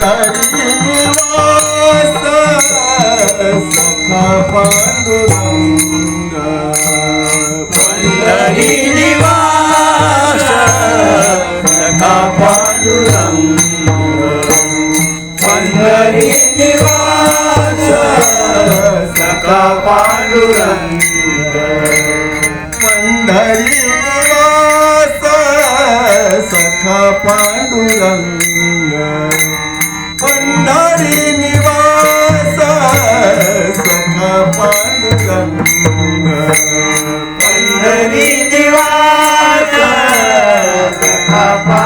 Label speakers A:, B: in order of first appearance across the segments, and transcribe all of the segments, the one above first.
A: करिवास सख पांडुरंग
B: पंढरी निवास पंढरी निवास सख
A: पंढरी निवास सख पांडुरंग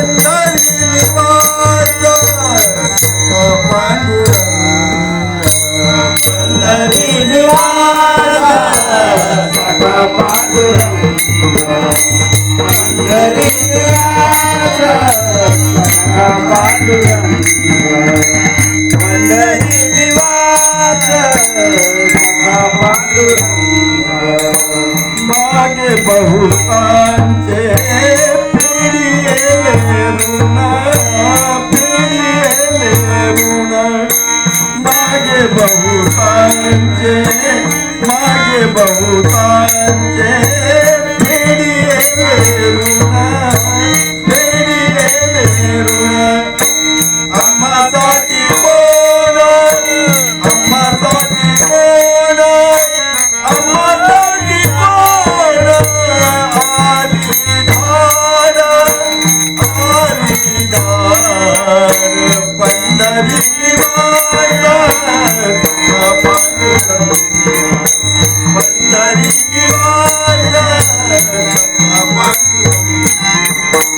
A: बहुत बहुतांचे